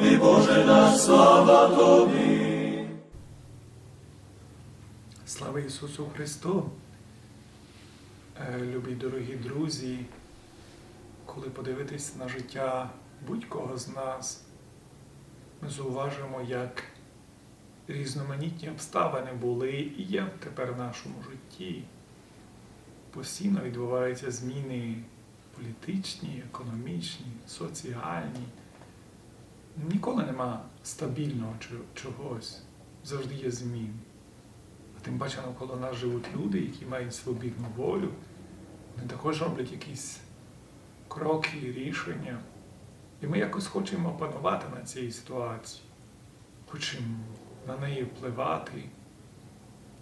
Тобі, Боже наш, слава Тобі. Слава Ісусу Христу! Е, Любі дорогі друзі, коли подивитись на життя будь-кого з нас, ми зауважимо, як різноманітні обставини були і є тепер в нашому житті. Постійно відбуваються зміни політичні, економічні, соціальні. Ніколи нема стабільного чогось, завжди є зміни. А тим паче навколо нас живуть люди, які мають свобідну волю. Вони також роблять якісь кроки, рішення. І ми якось хочемо панувати на цій ситуації, хочемо на неї впливати.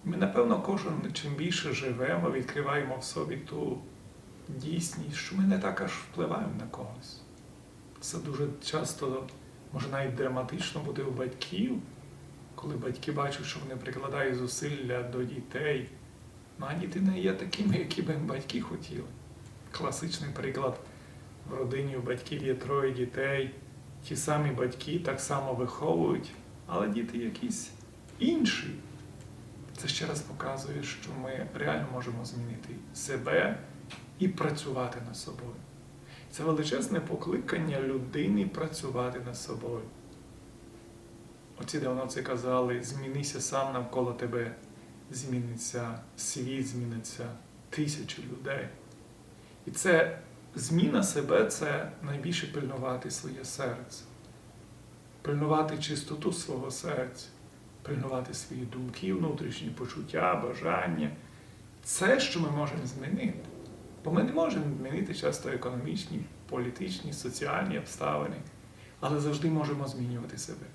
Ми, напевно, кожен чим більше живемо, відкриваємо в собі ту дійсність, що ми не так аж впливаємо на когось. Це дуже часто може навіть драматично бути у батьків, коли батьки бачать, що вони прикладають зусилля до дітей, ну а діти не є такими, які би батьки хотіли. Класичний приклад в родині у батьків є троє дітей, ті самі батьки так само виховують, але діти якісь інші. Це ще раз показує, що ми реально можемо змінити себе і працювати над собою. Це величезне покликання людини працювати над собою. Оці давно це казали, змінися сам навколо тебе, зміниться світ, зміниться тисячі людей. І це зміна себе це найбільше пильнувати своє серце, пильнувати чистоту свого серця, пильнувати свої думки, внутрішні почуття, бажання. Це, що ми можемо змінити. Бо ми не можемо змінити часто економічні, політичні, соціальні обставини, але завжди можемо змінювати себе.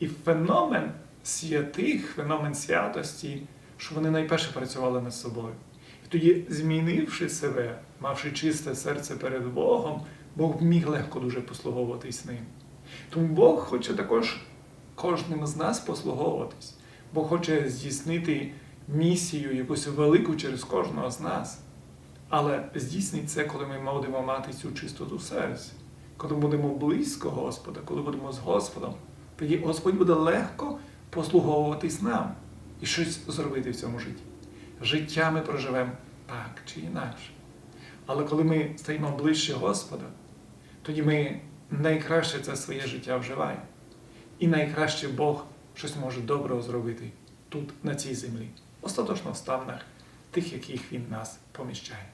І феномен святих, феномен святості, що вони найперше працювали над собою. І тоді, змінивши себе, мавши чисте серце перед Богом, Бог міг легко дуже послуговуватись ним. Тому Бог хоче також кожним з нас послуговуватись. Бог хоче здійснити місію якусь велику через кожного з нас. Але здійснить це, коли ми будемо мати цю чистоту серця, коли будемо близько Господа, коли будемо з Господом, тоді Господь буде легко послуговуватись нам і щось зробити в цьому житті. Життя ми проживемо так чи інакше. Але коли ми стаємо ближче Господа, тоді ми найкраще це своє життя вживаємо. І найкраще Бог щось може доброго зробити тут, на цій землі, остаточно в станах тих, яких Він нас поміщає.